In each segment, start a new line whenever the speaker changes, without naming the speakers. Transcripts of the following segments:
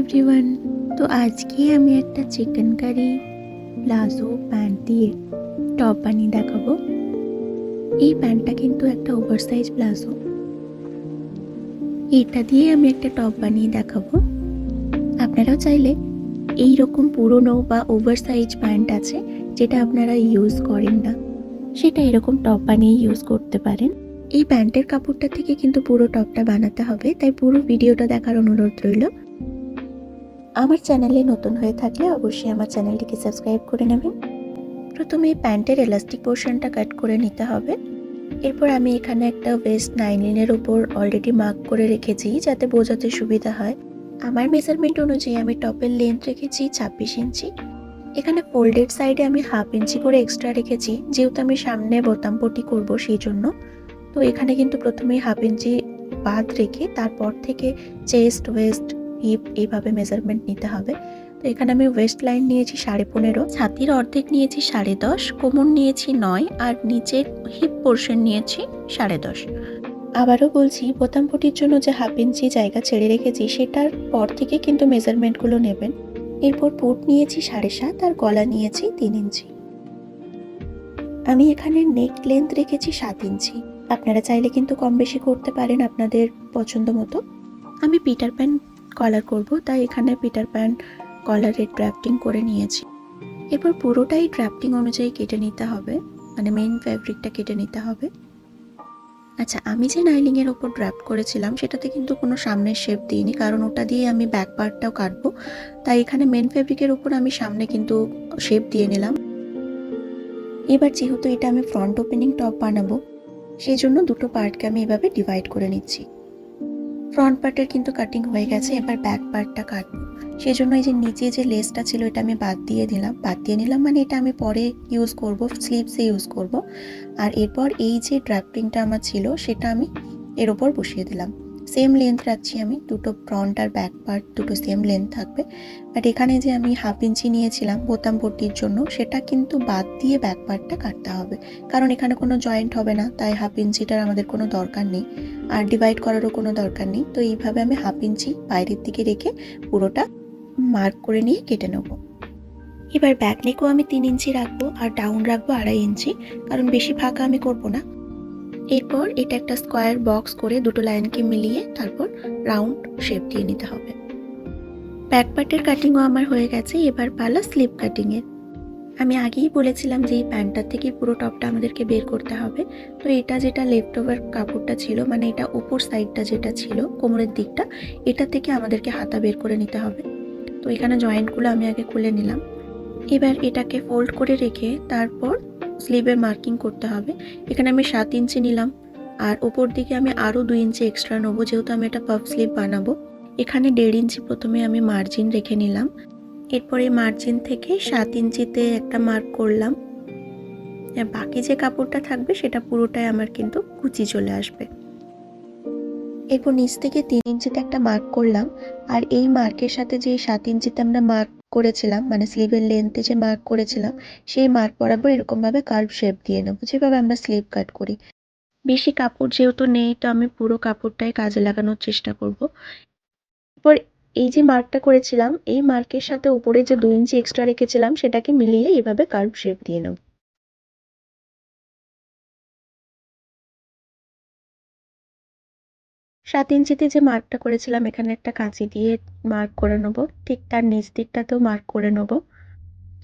Everyone তো আজকে আমি একটা চিকেন কারি প্লাজো প্যান্ট দিয়ে টপ বানিয়ে দেখাবো। এই প্যান্টটা কিন্তু একটা ওভারসাইজ প্লাজো। এটা দিয়ে আমি একটা টপ বানিয়ে দেখাবো। আপনারাও চাইলে এই রকম পুরনো বা ওভারসাইজ প্যান্ট আছে, যেটা আপনারা ইউজ করেন না, সেটা এরকম টপ বানিয়ে ইউজ করতে পারেন। এই প্যান্টের কাপড়টা থেকে কিন্তু পুরো টপটা বানাতে হবে, তাই পুরো ভিডিওটা দেখার অনুরোধ রইল। আমার চ্যানেলে নতুন হয়ে থাকলে অবশ্যই আমার চ্যানেলটিকে সাবস্ক্রাইব করে নেবেন। প্রথমে প্যান্টের এলাস্টিক পোর্শনটা কাট করে নিতে হবে। এরপর আমি এখানে একটা ওয়েস্ট নাইলিনের উপর অলরেডি মার্ক করে রেখেছি যাতে বোঝাতে সুবিধা হয়। আমার মেজারমেন্ট অনুযায়ী আমি টপের লেন্থ রেখেছি ছাব্বিশ ইঞ্চি। এখানে ফোল্ডেড সাইডে আমি হাফ ইঞ্চি করে এক্সট্রা রেখেছি, যেহেতু আমি সামনে বোতাম পটি করব সেই জন্য তো এখানে কিন্তু প্রথমেই হাফ ইঞ্চি বাদ রেখে তারপর থেকে চেস্ট ওয়েস্ট এইভাবে মেজারমেন্ট নিতে হবে। তো এখানে আমি ওয়েস্ট লাইন নিয়েছি সাড়ে পনেরো, ছাতির অর্ধেক নিয়েছি সাড়ে দশ, কোমর নিয়েছি নয়, আর নিচের হিপ পোর্শন নিয়েছি সাড়ে দশ। আবারও বলছি, বোতাম পটির জন্য যে হাফ ইঞ্চি জায়গা ছেড়ে রেখেছি, সেটার পর থেকে কিন্তু মেজারমেন্টগুলো নেবেন। এরপর পুট নিয়েছি সাড়ে সাত, আর গলা নিয়েছি তিন ইঞ্চি আমি এখানে নেক লেন্থ রেখেছি সাত ইঞ্চি আপনারা চাইলে কিন্তু কম বেশি করতে পারেন আপনাদের পছন্দ মতো। আমি পিটার প্যান কলার করব, তাই এখানে পিটার প্যান কলারের ড্রাফটিং করে নিয়েছি। এরপর পুরোটাই ড্রাফটিং অনুযায়ী কেটে নিতে হবে মানে মেইন ফ্যাব্রিকটা কেটে নিতে হবে। আচ্ছা আমি যে নাইলিংয়ের ওপর ড্রাফট করেছিলাম, সেটাতে কিন্তু কোনো সামনের শেপ দিইনি, কারণ ওটা দিয়ে আমি ব্যাক পার্টটাও কাটবো। তাই এখানে মেন ফ্যাব্রিকের ওপর আমি সামনে কিন্তু শেপ দিয়ে নিলাম। এবার যেহেতু এটা আমি ফ্রন্ট ওপেনিং টপ বানাবো, সেই জন্য দুটো পার্টকে আমি এভাবে ডিভাইড করে নিচ্ছি। ফ্রন্ট পার্টের কিন্তু কাটিং হয়ে গেছে, এবার ব্যাক পার্টটা কাটবো। সেই জন্য এই যে নিচে যে লেসটা ছিল, এটা আমি বাদ দিয়ে দিলাম। বাদ দিয়ে নিলাম মানে এটা আমি পরে ইউজ করব স্লিভসে ইউজ করব। আর এরপর এই যে ড্রাফটিংটা আমার ছিল, সেটা আমি এর ওপর বসিয়ে দিলাম। সেম লেন্থ রাখছি আমি, দুটো ফ্রন্ট আর ব্যাক পার্ট দুটো সেম লেন্থ থাকবে। বাট এখানে যে আমি হাফ ইঞ্চি নিয়েছিলাম বোতাম পট্টির জন্য, সেটা কিন্তু বাদ দিয়ে ব্যাক পার্টটা কাটতে হবে। কারণ এখানে কোনো জয়েন্ট হবে না, তাই হাফ ইঞ্চিটার আমাদের কোনো দরকার নেই। আর ডিভাইড করারও কোনো দরকার নেই। তো এইভাবে আমি হাফ ইঞ্চি বাইরের দিকে রেখে পুরোটা মার্ক করে নিয়ে কেটে নেব। এবার ব্যাক নেকও আমি তিন ইঞ্চি রাখব আর ডাউন রাখব আড়াই ইঞ্চি কারণ বেশি ফাঁকা আমি করব না। এরপর এটা একটা স্কোয়ার বক্স করে দুটো লাইনকে মিলিয়ে তারপর রাউন্ড শেপ দিয়ে নিতে হবে। ব্যাক পার্টের কাটিংও আমার হয়ে গেছে, এবার পালা স্লিপ কাটিংয়ের আমি আগেই বলেছিলাম যে এই প্যান্টটার থেকে পুরো টপটা আমাদেরকে বের করতে হবে। তো এটা যেটা লেফট ওভার কাপড়টা ছিল মানে এটা ওপর সাইডটা যেটা ছিল, কোমরের দিকটা, এটা থেকে আমাদেরকে হাতা বের করে নিতে হবে। তো এখানে জয়েন্টগুলো আমি আগে খুলে নিলাম। এবার এটাকে ফোল্ড করে রেখে তারপর স্লিভের মার্কিং করতে হবে। এখানে আমি সাত ইঞ্চি নিলাম। আর ওপর দিকে আমি আরও দুই ইঞ্চি এক্সট্রা নেব, যেহেতু আমি এটা পাফ স্লিভ বানাবো। এখানে দেড় ইঞ্চি প্রথমে আমি মার্জিন রেখে নিলাম। এরপরে মার্জিন থেকে সাত ইঞ্চিতে একটা মার্ক করলাম। আর বাকি যে কাপড়টা থাকবে সেটা পুরোটাই আমার কিন্তু কুচি চলে আসবে। এরপর নিচ থেকে তিন ইঞ্চিতে একটা মার্ক করলাম। আর এই মার্কের সাথে যে সাত ইঞ্চিতে আমরা মার্ক করেছিলাম মানে স্লিভের লেন্থে যে মার্ক করেছিলাম, সেই মার্ক বরাবর এরকমভাবে কার্ভ শেপ দিয়ে নেব। যেভাবে আমরা স্লিভ কাট করি। বেশি কাপড় যেহেতু নেই, তো আমি পুরো কাপড়টাই কাজে লাগানোর চেষ্টা করব। এরপর এই যে মার্কটা করেছিলাম, এই মার্কের সাথে উপরে যে দুই ইঞ্চি এক্সট্রা রেখেছিলাম, সেটাকে মিলিয়ে এভাবে কার্ভ শেপ দিয়ে নেব। সাত ইঞ্চিতে যে মার্কটা করেছিলাম, এখানে একটা কাঁচি দিয়ে মার্ক করে নেব। ঠিক তার নিচ দিকটাতেও মার্ক করে নেব।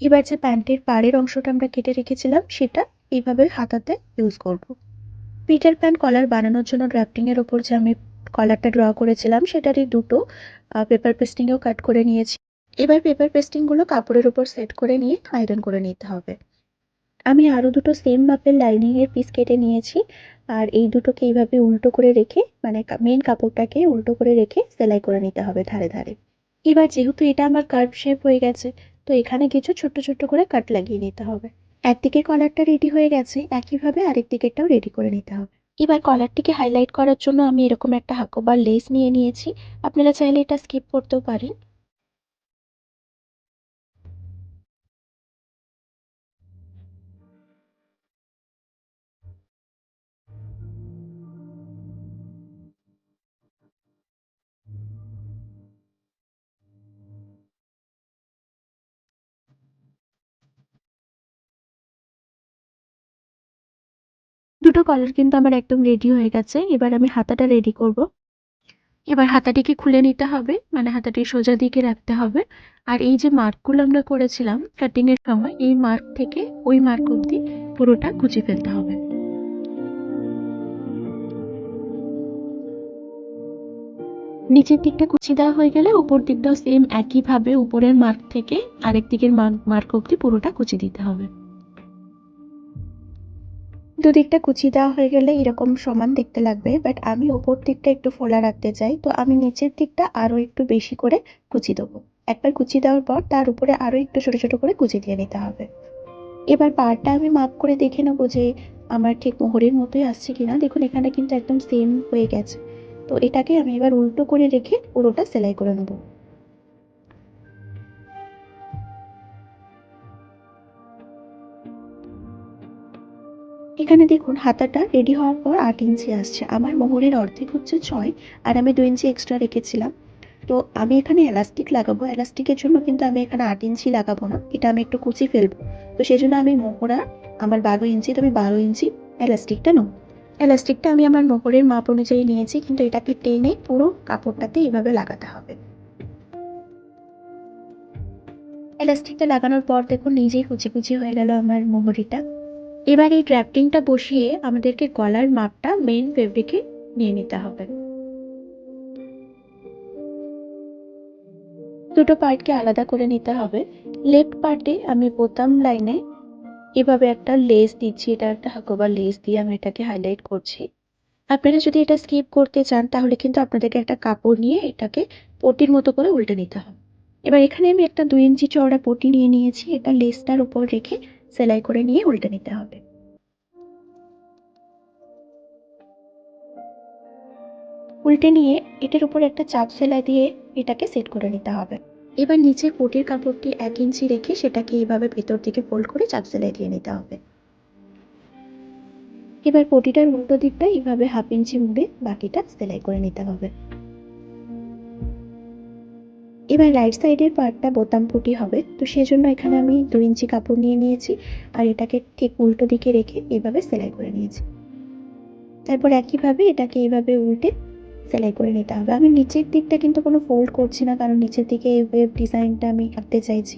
এবার যে প্যান্টের পাড়ের অংশটা আমরা কেটে রেখেছিলাম, সেটা এইভাবে হাতাতে ইউজ করব। পিটার প্যান্ট কলার বানানোর জন্য ড্রাফটিংয়ের ওপর যে আমি কলারটা ড্র করেছিলাম, সেটারই দুটো পেপার পেস্টিংয়েও কাট করে নিয়েছি। এবার পেপার পেস্টিংগুলো কাপড়ের উপর সেট করে নিয়ে আয়রন করে নিতে হবে। আমি আরও দুটো সেম মাপের লাইনিংয়ের পিস কেটে নিয়েছি, আর এই দুটোকে এইভাবে উল্টো করে রেখে মানে মেন কাপড়টাকে উল্টো করে রেখে সেলাই করে নিতে হবে ধারে ধারে। এবার যেহেতু এটা আমার কার্ভ শেপ হয়ে গেছে, তো এখানে কিছু ছোট্ট ছোট্ট করে কাট লাগিয়ে নিতে হবে। একদিকের কলারটা রেডি হয়ে গেছে, একইভাবে আরেক দিকেরটাও রেডি করে নিতে হবে। এবার কলারটিকে হাইলাইট করার জন্য আমি এরকম একটা হাকোবার লেস নিয়ে নিয়েছি। আপনারা চাইলে এটা স্কিপ করতেও পারেন। দুটো কলার কিন্তু আমার একদম রেডি হয়ে গেছে। এবার আমি হাতাটা রেডি করব। এবার হাতাটিকে খুলে নিতে হবে মানে হাতাটি সোজা দিকে রাখতে হবে। আর এই যে মার্কগুলো আমরা করেছিলাম কাটিং এর সময়, এই মার্ক থেকে ওই মার্ক অবধি পুরোটা কুচি ফেলতে হবে। নিচের দিকটা কুচি দেওয়া হয়ে গেলে উপর দিকটাও সেম একইভাবে উপরের মার্ক থেকে আরেক দিকের মার্ক অবধি পুরোটা কুচি দিতে হবে। দুদিকটা কুচি দেওয়া হয়ে গেলে এরকম সমান দেখতে লাগবে বাট আমি ওপর দিকটা একটু ফোলা রাখতে চাই, তো আমি নিচের দিকটা আরও একটু বেশি করে কুচি দেবো। একবার কুচি দেওয়ার পর তার উপরে আরও একটু ছোট ছোট করে কুচি দিয়ে নিতে হবে। এবার পাড়টা আমি মাপ করে দেখে নেব যে আমার ঠিক মোহরের মতোই আসছে কিনা। দেখুন এখানে কিন্তু একদম সেম হয়ে গেছে। তো এটাকে আমি এবার উল্টো করে রেখে পুরোটা সেলাই করে নেব। এখানে দেখুন, হাতাটা রেডি হওয়ার পর আট ইঞ্চি আসছে। আমার মোহরের অর্ধেক হচ্ছে ছয়, আর আমি দু ইঞ্চি এক্সট্রা রেখেছিলাম। তো আমি এখানে এলাস্টিক লাগাবো। এলাস্টিকের জন্য কিন্তু আমি এখানে আট ইঞ্চি লাগাবো না। এটা আমি একটু কুচি ফেলব। তো সেই জন্য আমি মোহরা আমার বারো ইঞ্চি তো আমি বারো ইঞ্চি এলাস্টিকটা নেব। এলাস্টিকটা আমি আমার মোহরের মাপ অনুযায়ী নিয়েছি, কিন্তু এটাকে টেনে পুরো কাপড়টাতে এভাবে লাগাতে হবে। এলাস্টিকটা লাগানোর পর দেখুন, নিজেই কুচি কুচি হয়ে গেল আমার মোহরিটা। এবার এই ড্রাফটিংটা বসিয়ে আমাদেরকে গলার মাপটা মেইন ফেব্রিকে নিয়ে নিতে হবে। দুটো পার্টকে আলাদা করে নিতে হবে। লেফট পার্টে আমি বোতাম লাইনে এভাবে একটা লেস দিচ্ছি, এটা একটা হাকোবা লেস দিয়ে আমি এটাকে হাইলাইট করছি। আপনারা যদি এটা স্কিপ করতে চান, তাহলে কিন্তু আপনাদেরকে একটা কাপড় নিয়ে এটাকে পটির মতো করে উল্টে নিতে হবে। এবার এখানে আমি একটা দুই ইঞ্চি চওড়া পটি নিয়ে নিয়েছি, এটা লেসটার উপর রেখে সেলাই করে নিয়ে উল্টে নিতে হবে। উল্টে নিয়ে এটার উপর একটা চাপ সেলাই দিয়ে এটাকে সেট করে নিতে হবে। এবার নিচে পটির কাপড়টি এক ইঞ্চি রেখে সেটাকে এইভাবে ভেতর দিকে ফোল্ড করে চাপ সেলাই দিয়ে নিতে হবে। এবার পটিটার উল্টো দিকটা এইভাবে হাফ ইঞ্চি মুড়ে বাকিটা সেলাই করে নিতে হবে। এবার রাইট সাইডের পার্টটা বোতাম পুটি হবে। তো সেজন্য এখানে আমি দু ইঞ্চি কাপড় নিয়ে নিয়েছি আর এটাকে ঠিক উল্টো দিকে রেখে এইভাবে সেলাই করে নিয়েছি। তারপর একইভাবে এটাকে এইভাবে উল্টে সেলাই করে নিতে হবে। আমি নিচের দিকটা কিন্তু কোনো ফোল্ড করছি না, কারণ নিচের দিকে ওয়েব ডিজাইনটা আমি আঁকতে চাইছি।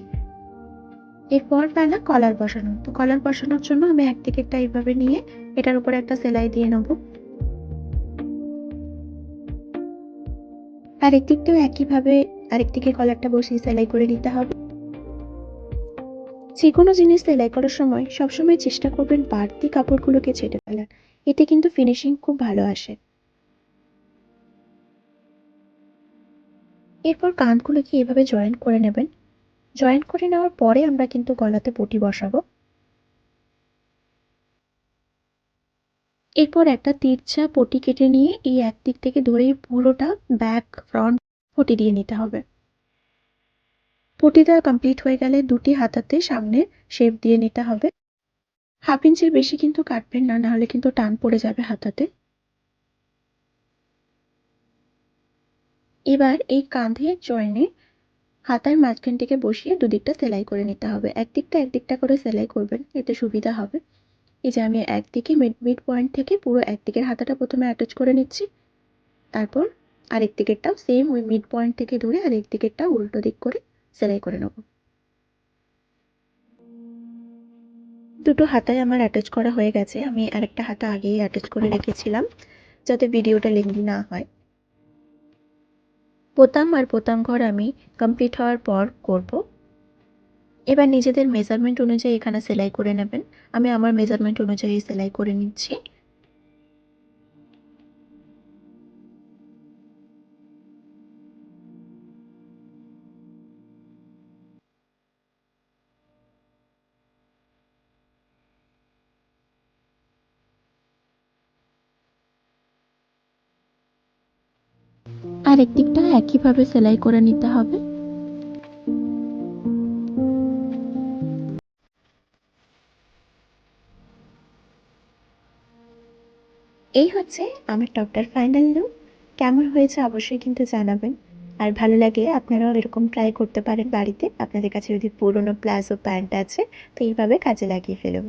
এরপর পেলা কলার বসানো। তো কলার বসানোর জন্য আমি এক দিকেরটা এইভাবে নিয়ে এটার উপরে একটা সেলাই দিয়ে নেব। আরেক দিকটাও একইভাবে আরেক দিকে কলারটা বসিয়ে সেলাই করে নিতে হবে। যে কোনো জিনিস সেলাই করার সময় সবসময় চেষ্টা করবেন বাড়তি কাপড়গুলোকে ছেটে ফেলার। এতে কিন্তু ফিনিশিং খুব ভালো আসে। এরপর কাঁধগুলোকে এভাবে জয়েন করে নেবেন। জয়েন করে নেওয়ার পরে আমরা কিন্তু গলাতে পটি বসাবো। এরপর একটা তিরছা পটি কেটে নিয়ে এই এক দিক থেকে ধরে পুরোটা ব্যাক, ফ্রন্ট পটি দিয়ে নিতে হবে। পটি দেওয়া কমপ্লিট হয়ে গেলে দুটি হাতাতে সামনে শেপ দিয়ে নিতে হবে। হাফ ইঞ্চির বেশি কিন্তু কাটবেন না, নাহলে কিন্তু টান পড়ে যাবে হাতাতে। এবার এই কাঁধে জয়েনে হাতার মাঝখানটিকে বসিয়ে দুদিকটা সেলাই করে নিতে হবে। একদিকটা একদিকটা করে সেলাই করবেন, এতে সুবিধা হবে। এই যে আমি একদিকে মিড মিড পয়েন্ট থেকে পুরো একদিকের হাতাটা প্রথমে অ্যাটাচ করে নিচ্ছি। তারপর আরেক দিকেরটাও সেম ওই মিড পয়েন্ট থেকে ধরে আরেক দিকেরটা উল্টো দিক করে সেলাই করে নেব। দুটো হাতায় আমার অ্যাটাচ করা হয়ে গেছে। আমি আরেকটা হাতা আগেই অ্যাটাচ করে রেখেছিলাম যাতে ভিডিওটা লেন্দি না হয়। বোতাম আর বোতাম ঘর আমি কমপ্লিট হওয়ার পর করব। এবার নিজেদের মেজারমেন্ট অনুযায়ী এখানে সেলাই করে নেবেন। আমি আমার মেজারমেন্ট অনুযায়ী সেলাই করে নিচ্ছি। আর একদিকটা একইভাবে সেলাই করে নিতে হবে। এই হচ্ছে আমার টপটার ফাইনাল লুক কেমন হয়েছে অবশ্যই কিন্তু জানাবেন। আর ভালো লাগে আপনারাও এরকম ট্রাই করতে পারেন বাড়িতে। আপনাদের কাছে যদি পুরনো প্লাজো প্যান্ট আছে, তো এইভাবে কাজে লাগিয়ে ফেলুন।